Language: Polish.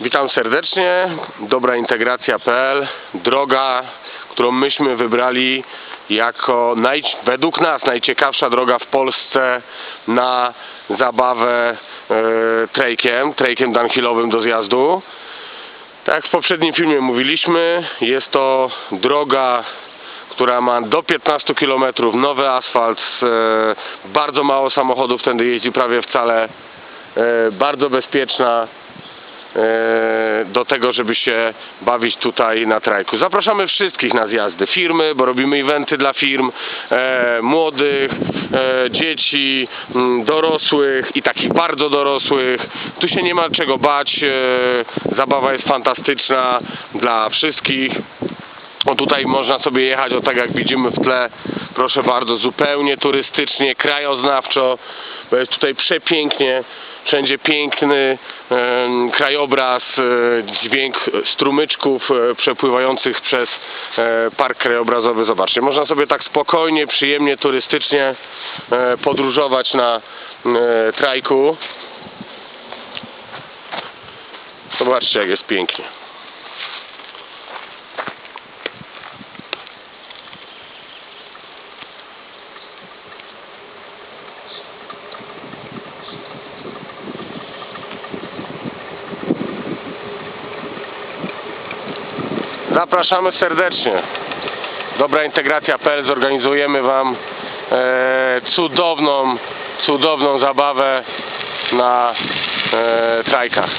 Witam serdecznie. Dobraintegracja.pl Droga, którą myśmy wybrali jako naj, według nas najciekawsza droga w Polsce na zabawę e, trejkiem, trejkiem downhillowym do zjazdu. Tak jak w poprzednim filmie mówiliśmy, jest to droga, która ma do 15 km, nowy asfalt, e, bardzo mało samochodów tędy jeździ, prawie wcale, e, bardzo bezpieczna do tego, żeby się bawić tutaj na trajku. Zapraszamy wszystkich na zjazdy, firmy, bo robimy eventy dla firm, e, młodych, e, dzieci, dorosłych i takich bardzo dorosłych. Tu się nie ma czego bać, e, zabawa jest fantastyczna dla wszystkich. O tutaj można sobie jechać, o tak jak widzimy w tle, proszę bardzo, zupełnie turystycznie, krajoznawczo, bo jest tutaj przepięknie, wszędzie piękny em, krajobraz, e, dźwięk strumyczków e, przepływających przez e, park krajobrazowy. Zobaczcie, można sobie tak spokojnie, przyjemnie, turystycznie e, podróżować na e, trajku. Zobaczcie jak jest pięknie. Zapraszamy serdecznie. Dobra integracja.pl zorganizujemy Wam e, cudowną, cudowną zabawę na e, trajkach.